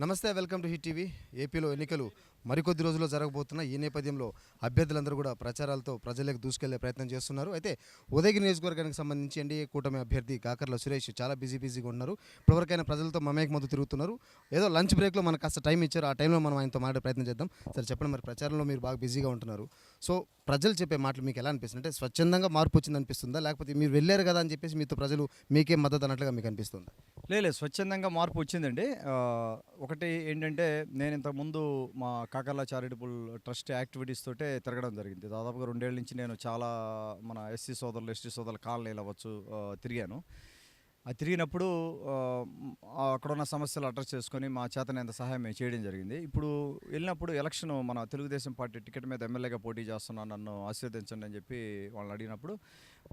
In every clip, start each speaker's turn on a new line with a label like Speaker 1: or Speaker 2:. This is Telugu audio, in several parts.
Speaker 1: నమస్తే వెల్కమ్ టు హిట్ టీవీ. ఏపీలో ఎన్నికలు మరికొద్ది రోజుల్లో జరగబోతున్న ఈ నేపథ్యంలో అభ్యర్థులందరూ కూడా ప్రచారాలతో ప్రజలకు దూసుకెళ్ళే ప్రయత్నం చేస్తున్నారు. అయితే ఉదయగిరి నియోజకవర్గానికి సంబంధించి ఎన్డీఏ కూటమి అభ్యర్థి కాకర్ల సురేష్ చాలా బిజీ బిజీగా ఉన్నారు. ఇప్పటివరకైనా ప్రజలతో మమేక మధ్య తిరుగుతున్నారు. ఏదో లంచ్ బ్రేక్లో మనకు కాస్త టైం ఇచ్చారు. ఆ టైంలో మనం ఆయనతో మాట్లాడే ప్రయత్నం చేద్దాం. సరే చెప్పండి మరి ప్రచారంలో మీరు బాగా బిజీగా ఉంటున్నారు. సో ప్రజలు చెప్పే మాటలు మీకు ఎలా అనిపిస్తుంది అంటే స్వచ్ఛందంగా మార్పు వచ్చింది అనిపిస్తుందా? లేకపోతే మీరు వెళ్ళారు కదా అని చెప్పేసి మీతో ప్రజలు మీకే మద్దతు అన్నట్లుగా మీకు అనిపిస్తుందా?
Speaker 2: లేదు స్వచ్ఛందంగా మార్పు వచ్చిందండి. ఒకటి ఏంటంటే నేను ఇంతకుముందు మా కాకర్ల చారిటబుల్ ట్రస్ట్ యాక్టివిటీస్ తోటే తిరగడం జరిగింది. దాదాపుగా రెండేళ్ళ నుంచి నేను చాలా మన ఎస్సీ సోదరులు ఎస్టీ సోదరుల కాలనీలు అవ్వచ్చు తిరిగాను. అది తిరిగినప్పుడు అక్కడ ఉన్న సమస్యలు అడ్రస్ చేసుకొని మా చేతనంత సహాయం మేము చేయడం జరిగింది. ఇప్పుడు వెళ్ళినప్పుడు ఎలక్షన్ మన తెలుగుదేశం పార్టీ టికెట్ మీద ఎమ్మెల్యేగా పోటీ చేస్తున్నాను నన్ను ఆశీర్వదించండి అని చెప్పి వాళ్ళని అడిగినప్పుడు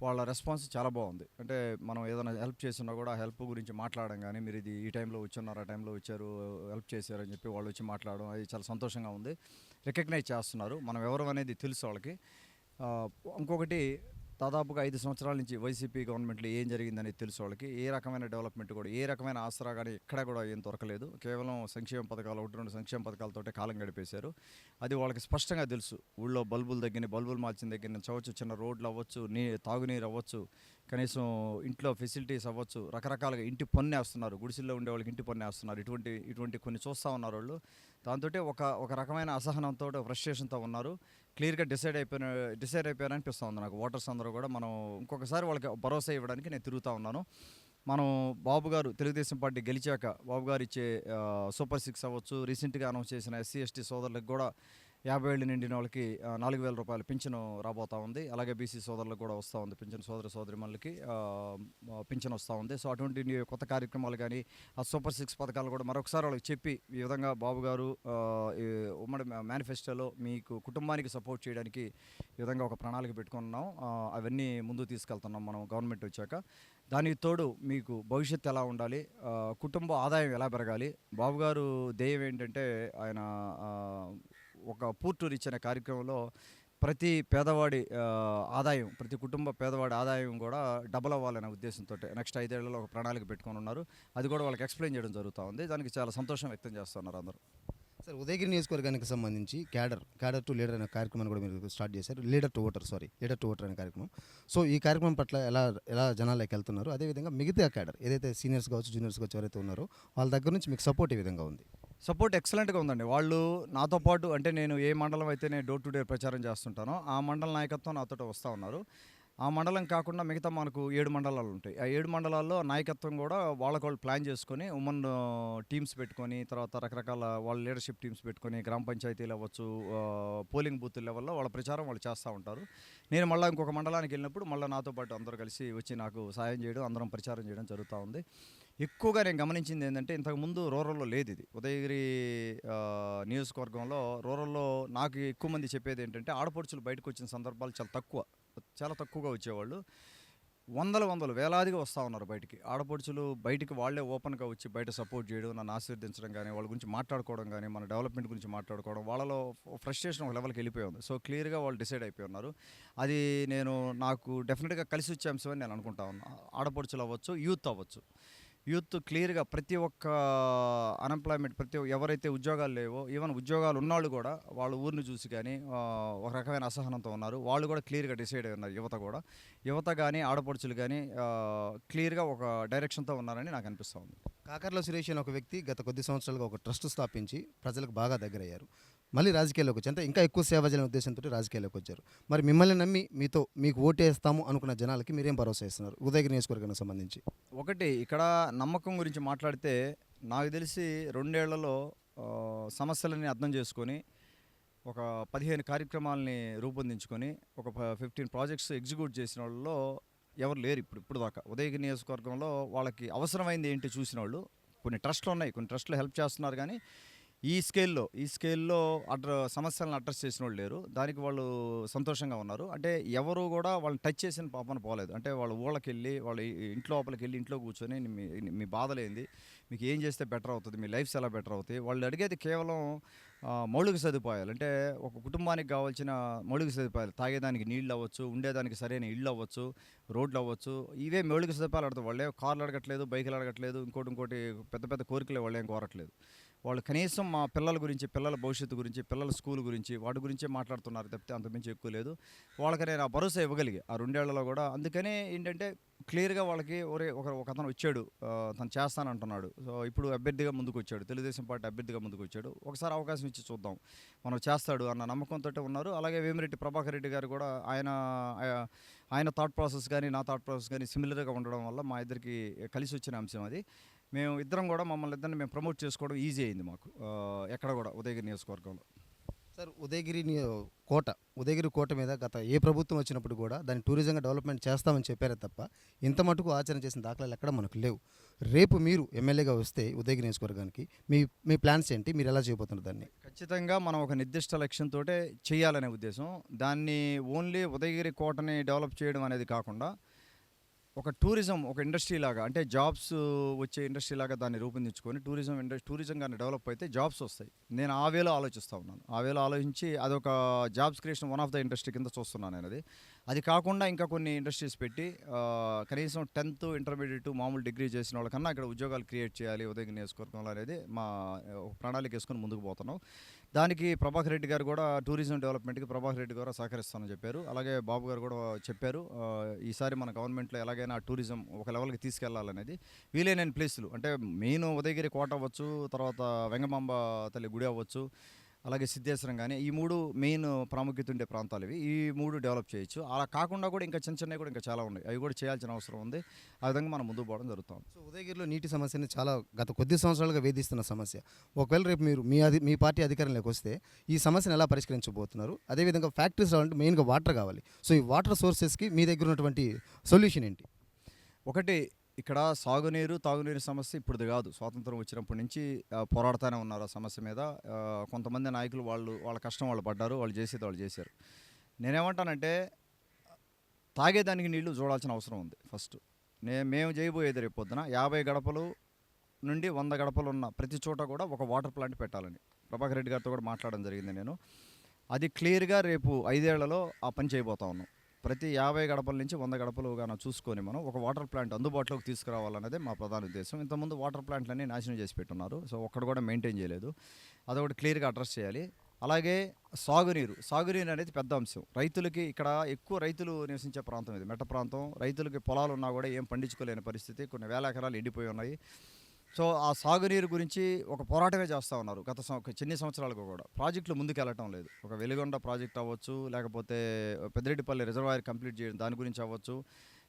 Speaker 2: వాళ్ళ రెస్పాన్స్ చాలా బాగుంది. అంటే మనం ఏదైనా హెల్ప్ చేసినా కూడా ఆ హెల్ప్ గురించి మాట్లాడడం కానీ మీరు ఇది ఈ టైంలో వచ్చున్నారు ఆ టైంలో వచ్చారు హెల్ప్ చేశారు అని చెప్పి వాళ్ళు వచ్చి మాట్లాడడం అది చాలా సంతోషంగా ఉంది. రికగ్నైజ్ చేస్తున్నారు. మనం ఎవరు అనేది తెలుసు వాళ్ళకి. ఇంకొకటి దాదాపుగా ఐదు సంవత్సరాల నుంచి వైసీపీ గవర్నమెంట్లో ఏం జరిగిందని తెలుసు వాళ్ళకి. ఏ రకమైన డెవలప్మెంట్ కూడా ఏ రకమైన ఆసరా కానీ ఎక్కడ కూడా ఏం దొరకలేదు. కేవలం సంక్షేమ పథకాలు ఒకటి రెండు సంక్షేమ పథకాలతోటే కాలం గడిపేశారు. అది వాళ్ళకి స్పష్టంగా తెలుసు. ఊళ్ళో బల్బులు దగ్గర బల్బులు మార్చిన దగ్గర నుంచి అవ్వచ్చు చిన్న రోడ్లు అవ్వచ్చు నీ తాగునీరు అవ్వచ్చు కనీసం ఇంట్లో ఫెసిలిటీస్ అవ్వచ్చు రకరకాలుగా ఇంటి పన్నే వేస్తున్నారు. గుడిసెల్లో ఉండే వాళ్ళకి ఇంటి పన్నే వేస్తున్నారు. ఇటువంటి ఇటువంటి కొన్ని చూస్తూ ఉన్నారు వాళ్ళు. దాంతో ఒక ఒక రకమైన అసహనంతో ఫ్రస్ట్రేషన్తో ఉన్నారు. క్లియర్గా డిసైడ్ అయిపోయిన డిసైడ్ అయిపోయారు అనిపిస్తుంది నాకు. ఓటర్స్ అందరూ కూడా మనం ఇంకొకసారి వాళ్ళకి భరోసా ఇవ్వడానికి నేను తిరుగుతూ ఉన్నాను. మనం బాబు గారు తెలుగుదేశం పార్టీ గెలిచాక బాబు గారు ఇచ్చే సూపర్ సిక్స్ అవ్వచ్చు. రీసెంట్గా అనౌన్స్ చేసిన ఎస్సీ ఎస్టీ సోదరులకు కూడా యాభై ఏళ్ళు నిండిన వాళ్ళకి నాలుగు వేల రూపాయల పింఛను రాబోతా ఉంది. అలాగే బీసీ సోదరులకు కూడా వస్తూ ఉంది పింఛన్ సోదర సోదరిమణులకి ఆ, పింఛన్ వస్తూ ఉంది. సో అటువంటి కొత్త కార్యక్రమాలు కానీ ఆ సూపర్ సిక్స్ పథకాలు కూడా మరొకసారి వాళ్ళకి చెప్పి ఈ విధంగా బాబు గారు ఈ ఉమ్మడి మేనిఫెస్టోలో మీకు కుటుంబానికి సపోర్ట్ చేయడానికి ఈ విధంగా ఒక ప్రణాళిక పెట్టుకున్నాం. అవన్నీ ముందు తీసుకెళ్తున్నాం మనం గవర్నమెంట్ వచ్చాక. దానికి తోడు మీకు భవిష్యత్తు ఎలా ఉండాలి? కుటుంబ ఆదాయం ఎలా పెరగాలి? బాబు గారు ధ్యేయం ఏంటంటే ఆయన ఒక పూర్టు రీచ్ కార్యక్రమంలో ప్రతి పేదవాడి ఆదాయం ప్రతి కుటుంబ పేదవాడి ఆదాయం కూడా డబల్ అవ్వాలనే ఉద్దేశంతో నెక్స్ట్ ఐదేళ్ళలో ఒక ప్రణాళిక పెట్టుకొని ఉన్నారు. అది కూడా వాళ్ళకి ఎక్స్ప్లెయిన్ చేయడం జరుగుతూ ఉంది. దానికి చాలా సంతోషం వ్యక్తం చేస్తున్నారు అందరూ.
Speaker 1: సార్ ఉదయగిరి నియోజకవర్గానికి సంబంధించి క్యాడర్ క్యాడర్ టు లీడర్ అనే కార్యక్రమాన్ని కూడా మీరు స్టార్ట్ చేశారు. Leader to voter sorry leader to voter అనే కార్యక్రమం. సో ఈ కార్యక్రమం పట్ల ఎలా ఎలా జనాలకి వెళ్తున్నారు? అదేవిధంగా మిగతా క్యాడర్ ఏదైతే సీనియర్స్ కావచ్చు జూనియర్స్ కావచ్చు ఎవరైతే ఉన్నారో వాళ్ళ దగ్గర నుంచి మీకు సపోర్ట్ ఏ విధంగా ఉంది?
Speaker 2: సపోర్ట్ ఎక్సలెంట్గా ఉందండి. వాళ్ళు నాతో పాటు అంటే నేను ఏ మండలం అయితే నేను డోర్ టు డోర్ ప్రచారం చేస్తుంటానో ఆ మండల నాయకత్వం నాతో వస్తూ ఉన్నారు. ఆ మండలం కాకుండా మిగతా మనకు ఏడు మండలాలు ఉంటాయి. ఆ ఏడు మండలాల్లో నాయకత్వం కూడా వాళ్ళకు వాళ్ళు ప్లాన్ చేసుకొని ఉమెన్ టీమ్స్ పెట్టుకొని తర్వాత రకరకాల వాళ్ళ లీడర్షిప్ టీమ్స్ పెట్టుకొని గ్రామ పంచాయతీలు అవ్వచ్చు పోలింగ్ బూత్ లెవెల్లో వాళ్ళ ప్రచారం వాళ్ళు చేస్తూ ఉంటారు. నేను మళ్ళీ ఇంకొక మండలానికి వెళ్ళినప్పుడు మళ్ళీ నాతో పాటు అందరూ కలిసి వచ్చి నాకు సాయం చేయడం అందరం ప్రచారం చేయడం జరుగుతూ ఉంది. ఎక్కువగా నేను గమనించింది ఏంటంటే ఇంతకుముందు రూరల్లో లేదు ఇది. ఉదయగిరి నియోజకవర్గంలో రూరల్లో నాకు ఎక్కువ మంది చెప్పేది ఏంటంటే ఆడపడుచులు బయటకు వచ్చిన సందర్భాలు చాలా తక్కువ. చాలా తక్కువగా వచ్చేవాళ్ళు. వందల వందలు వేలాదిగా వస్తూ ఉన్నారు బయటికి. ఆడపడుచులు బయటికి వాళ్ళే ఓపెన్గా వచ్చి బయట సపోర్ట్ చేయడం నన్ను ఆశీర్వదించడం కానీ వాళ్ళ గురించి మాట్లాడుకోవడం కానీ మన డెవలప్మెంట్ గురించి మాట్లాడుకోవడం వాళ్ళలో ఫ్రస్ట్రేషన్ ఒక లెవెల్కి వెళ్ళిపోయి ఉంది. సో క్లియర్గా వాళ్ళు డిసైడ్ అయిపోయి ఉన్నారు. అది నేను నాకు డెఫినెట్గా కలిసి వచ్చే అంశం అని నేను అనుకుంటా ఉన్నాను ఆడపడుచులు అవ్వచ్చు యూత్ అవ్వచ్చు. యూత్ క్లియర్గా ప్రతి ఒక్క అన్ఎంప్లాయ్మెంట్ ప్రతి ఒక్క- ఎవరైతే ఉద్యోగాలు లేవో ఈవెన్ ఉద్యోగాలు ఉన్నవాళ్ళు కూడా వాళ్ళ ఊరిని చూసి కానీ ఒక రకమైన అసహనంతో ఉన్నారు. వాళ్ళు కూడా క్లియర్గా డిసైడ్ అయి ఉన్నారు యువత కూడా. యువత కానీ ఆడపడుచులు కానీ క్లియర్గా ఒక డైరెక్షన్తో ఉన్నారని నాకు అనిపిస్తూ ఉంది.
Speaker 1: కాకర్ల సురేష్ అనే ఒక వ్యక్తి గత కొద్ది సంవత్సరాలుగా ఒక ట్రస్ట్ స్థాపించి ప్రజలకు బాగా దగ్గరయ్యారు. మళ్ళీ రాజకీయాల్లోకి వచ్చి అంటే ఇంకా ఎక్కువ సేవ చేయాలనే ఉద్దేశంతో రాజకీయాల్లోకి వచ్చారు. మరి మిమ్మల్ని నమ్మి మీతో మీకు ఓటేస్తాము అనుకున్న జనాలకి మీరేం భరోసా ఇస్తున్నారు? ఉదయగిరి నియోజకవర్గానికి సంబంధించి.
Speaker 2: ఒకటి ఇక్కడ నమ్మకం గురించి మాట్లాడితే నాకు తెలిసి రెండేళ్ళలో సమస్యలని అర్థం చేసుకొని ఒక పదిహేను కార్యక్రమాలని రూపొందించుకొని ఒక ఫిఫ్టీన్ ప్రాజెక్ట్స్ ఎగ్జిక్యూట్ చేసిన వాళ్ళలో ఎవరు లేరు ఇప్పుడు ఇప్పుడు దాకా. ఉదయగిరి నియోజకవర్గంలో వాళ్ళకి అవసరమైంది ఏంటి చూసిన వాళ్ళు కొన్ని ట్రస్ట్లు ఉన్నాయి కొన్ని ట్రస్ట్లు హెల్ప్ చేస్తున్నారు కానీ ఈ స్కేల్లో ఈ స్కేల్లో అడ్ర సమస్యలను అడ్రస్ చేసిన వాళ్ళు లేరు. దానికి వాళ్ళు సంతోషంగా ఉన్నారు. అంటే ఎవరు కూడా వాళ్ళని టచ్ చేసిన పాపన పోలేదు. అంటే వాళ్ళ ఊళ్ళకి వెళ్ళి వాళ్ళ ఇంట్లో లోపలికి వెళ్ళి ఇంట్లో కూర్చొని మీ మీ బాధలేంది? మీకు ఏం చేస్తే బెటర్ అవుతుంది? మీ లైఫ్స్ ఎలా బెటర్ అవుతాయి? వాళ్ళు అడిగేది కేవలం మౌలిక సదుపాయాలు. అంటే ఒక కుటుంబానికి కావాల్సిన మౌలిక సదుపాయాలు. తాగేదానికి నీళ్ళు అవ్వచ్చు ఉండేదానికి సరైన ఇళ్ళు అవ్వచ్చు రోడ్లు అవ్వచ్చు. ఇవే మౌలిక సదుపాయాలు అడుగుతారు. వాళ్ళే కార్లు అడగట్లేదు బైకులు అడగట్లేదు ఇంకోటి ఇంకోటి పెద్ద పెద్ద కోరికలు వాళ్ళు ఏం కోరట్లేదు. వాళ్ళు కనీసం మా పిల్లల గురించి పిల్లల భవిష్యత్తు గురించి పిల్లల స్కూల్ గురించి వాటి గురించే మాట్లాడుతున్నారు తప్పితే అంతమించి ఎక్కువ లేదు. వాళ్ళకి నేను ఆ భరోసా ఇవ్వగలిగే ఆ రెండేళ్ళలో కూడా. అందుకనే ఏంటంటే క్లియర్గా వాళ్ళకి ఒరే ఒక ఒక అతను వచ్చాడు తను చేస్తానంటున్నాడు. సో ఇప్పుడు అభ్యర్థిగా ముందుకు వచ్చాడు తెలుగుదేశం పార్టీ అభ్యర్థిగా ముందుకు వచ్చాడు ఒకసారి అవకాశం ఇచ్చి చూద్దాం. మనం చేస్తాడు అన్న నమ్మకంతో ఉన్నారు. అలాగే వేమిరెడ్డి ప్రభాకర్ రెడ్డి గారు కూడా ఆయన ఆయన థాట్ ప్రాసెస్ కానీ నా థాట్ ప్రాసెస్ కానీ సిమిలర్గా ఉండడం వల్ల మా ఇద్దరికి కలిసి వచ్చిన అంశం అది. మేము ఇద్దరం కూడా మమ్మల్ని ఇద్దరిని మేము ప్రమోట్ చేసుకోవడం ఈజీ అయింది మాకు. ఎక్కడ కూడా ఉదయగిరి నియోజకవర్గంలో.
Speaker 1: సార్ ఉదయగిరి కోట ఉదయగిరి కోట మీద గత ఏ ప్రభుత్వం వచ్చినప్పుడు కూడా దాన్ని టూరిజంగా డెవలప్మెంట్ చేస్తామని చెప్పారే తప్ప ఇంత మటుకు ఆచరణ చేసిన దాఖలాలు ఎక్కడ మనకు లేవు. రేపు మీరు ఎమ్మెల్యేగా వస్తే ఉదయగిరి నియోజకవర్గానికి మీ మీ ప్లాన్స్ ఏంటి? మీరు ఎలా చేయబోతున్నారు దాన్ని?
Speaker 2: ఖచ్చితంగా మనం ఒక నిర్దిష్ట లక్ష్యంతో చేయాలనే ఉద్దేశం. దాన్ని ఓన్లీ ఉదయగిరి కోటని డెవలప్ చేయడం అనేది కాకుండా ఒక టూరిజం ఒక ఇండస్ట్రీ లాగా అంటే జాబ్స్ వచ్చే ఇండస్ట్రీ లాగా దాన్ని రూపొందించుకొని టూరిజం ఇండస్ట్రీ టూరిజం కానీ డెవలప్ అయితే జాబ్స్ వస్తాయి. నేను ఆ వేలో ఆలోచిస్తూ ఉన్నాను. ఆ వేలో ఆలోచించి అదొక jobs creation one of the industry కింద చూస్తున్నాను నేను అది అది కాకుండా ఇంకా కొన్ని ఇండస్ట్రీస్ పెట్టి కనీసం టెన్త్ ఇంటర్మీడియట్ మామూలు డిగ్రీ చేసిన వాళ్ళకన్నా ఇక్కడ ఉద్యోగాలు క్రియేట్ చేయాలి ఉదయం నేర్చుకోవడం అనేది మా ప్రణాళిక వేసుకొని ముందుకు పోతున్నాం. దానికి ప్రభాకర్ రెడ్డి గారు కూడా టూరిజం డెవలప్మెంట్కి ప్రభాకర్ రెడ్డి గారు సహకరిస్తానని చెప్పారు. అలాగే బాబు గారు కూడా చెప్పారు ఈసారి మన గవర్నమెంట్లో ఎలాగైనా టూరిజం ఒక లెవెల్కి తీసుకెళ్ళాలనేది. వీలైన ప్లేసులు అంటే మెయిన్ ఉదయగిరి కోట అవ్వచ్చు తర్వాత వెంగమాంబ తల్లి గుడి అవ్వచ్చు అలాగే సిద్ధేశ్వరం కానీ ఈ మూడు మెయిన్ ప్రాముఖ్యత ఉండే ప్రాంతాలు ఇవి. ఈ మూడు డెవలప్ చేయొచ్చు. అలా కాకుండా కూడా ఇంకా చిన్న చిన్నవి కూడా ఇంకా చాలా ఉన్నాయి. అవి కూడా చేయాల్సిన అవసరం ఉంది. ఆ విధంగా మనం ముందుకు పోవడం జరుగుతుంది.
Speaker 1: సో ఉదయగిరిలో నీటి సమస్యని చాలా గత కొద్ది సంవత్సరాలుగా వేధిస్తున్న సమస్య. ఒకవేళ రేపు మీరు మీ అధి మీ పార్టీ అధికారంలోకి వస్తే ఈ సమస్యను ఎలా పరిష్కరించబోతున్నారు? అదేవిధంగా ఫ్యాక్టరీస్ రావాలంటే మెయిన్గా వాటర్ కావాలి. సో ఈ వాటర్ సోర్సెస్కి మీ దగ్గర ఉన్నటువంటి సొల్యూషన్ ఏంటి?
Speaker 2: ఒకటి ఇక్కడ సాగునీరు తాగునీరు సమస్య ఇప్పుడుది కాదు. స్వాతంత్రం వచ్చినప్పటి నుంచి పోరాడుతూనే ఉన్నారు ఆ సమస్య మీద. కొంతమంది నాయకులు వాళ్ళు వాళ్ళ కష్టం వాళ్ళు పడ్డారు వాళ్ళు చేసేది వాళ్ళు చేశారు. నేనేమంటానంటే తాగేదానికి నీళ్ళు చూడాల్సిన అవసరం ఉంది ఫస్ట్. నే మేము చేయబోయేది రేపు పొద్దున యాభై గడపలు నుండి వంద గడపలు ఉన్న ప్రతి చోట కూడా ఒక వాటర్ ప్లాంట్ పెట్టాలని. ప్రభాకర్ రెడ్డి గారితో కూడా మాట్లాడడం జరిగింది నేను. అది క్లియర్గా రేపు ఐదేళ్ళలో ఆ పని చేయబోతా ఉన్నాం. ప్రతి యాభై గడపల నుంచి వంద గడపలుగా చూసుకొని మనం ఒక వాటర్ ప్లాంట్ అందుబాటులోకి తీసుకురావాలనేది మా ప్రధాన ఉద్దేశం. ఇంతకుముందు వాటర్ ప్లాంట్లన్నీ నాశనం చేసి పెట్టున్నారు. సో ఒక్కడు కూడా మెయింటైన్ చేయలేదు. అదొకటి క్లియర్గా అడ్రస్ చేయాలి. అలాగే సాగునీరు. సాగునీరు అనేది పెద్ద అంశం. రైతులకి ఇక్కడ ఎక్కువ రైతులు నివసించే ప్రాంతం ఇది. మెట్ట ప్రాంతం. రైతులకి పొలాలు ఉన్నా కూడా ఏం పండించుకోలేని పరిస్థితి. కొన్ని వేల ఎకరాలు ఎండిపోయి ఉన్నాయి. సో ఆ సాగునీరు గురించి ఒక పోరాటమే చేస్తూ ఉన్నారు గత సం- చిన్ని కూడా. ప్రాజెక్టులు ముందుకు వెళ్ళటం లేదు. ఒక వెలుగొండ ప్రాజెక్ట్ అవ్వచ్చు లేకపోతే పెద్దిరెడ్డిపల్లి రిజర్వాయర్ కంప్లీట్ చేయడం దాని గురించి అవ్వచ్చు.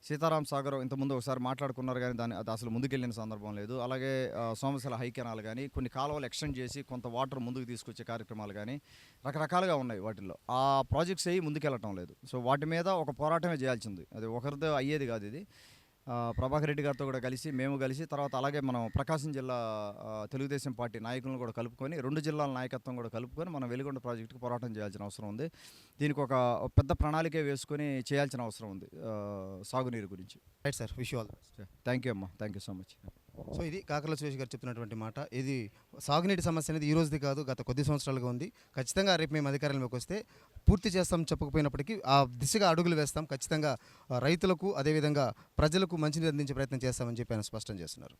Speaker 2: సీతారాం సాగర్ ఇంతకుముందు ఒకసారి మాట్లాడుకున్నారు కానీ దాని అది అసలు ముందుకెళ్ళిన సందర్భం లేదు. అలాగే సోమశిల హై కెనాల్ కానీ కొన్ని కాలువలు ఎక్స్టెండ్ చేసి కొంత వాటర్ ముందుకు తీసుకొచ్చే కార్యక్రమాలు కానీ రకరకాలుగా ఉన్నాయి వాటిల్లో. ఆ ప్రాజెక్ట్స్ అయ్యి ముందుకెళ్ళటం లేదు. సో వాటి మీద ఒక పోరాటమే చేయాల్సింది. అది ఒకరితో అయ్యేది కాదు ఇది. ప్రభాకర్ రెడ్డి గారితో కూడా కలిసి మేము కలిసి తర్వాత అలాగే మనం ప్రకాశం జిల్లా తెలుగుదేశం పార్టీ నాయకులను కూడా కలుపుకొని రెండు జిల్లాల నాయకత్వం కూడా కలుపుకొని మనం వెలుగొండ ప్రాజెక్టుకు పోరాటం చేయాల్సిన అవసరం ఉంది. దీనికి ఒక పెద్ద ప్రణాళిక వేసుకొని చేయాల్సిన అవసరం ఉంది సాగునీరు గురించి.
Speaker 1: Right sir wish all
Speaker 2: thank you అమ్మా. Thank you so much
Speaker 1: so ఇది కాకర్ల సురేష్ గారు చెప్తున్నటువంటి మాట. ఇది సాగునీటి సమస్య అనేది ఈ రోజుది కాదు గత కొద్ది సంవత్సరాలుగా ఉంది. ఖచ్చితంగా రేపు మేము అధికారంలోకి వస్తే పూర్తి చేస్తాం చెప్పకపోయినప్పటికీ ఆ దిశగా అడుగులు వేస్తాం. ఖచ్చితంగా రైతులకు అదేవిధంగా ప్రజలకు మంచినీరు అందించే ప్రయత్నం చేస్తామని చెప్పి ఆయన స్పష్టం చేస్తున్నారు.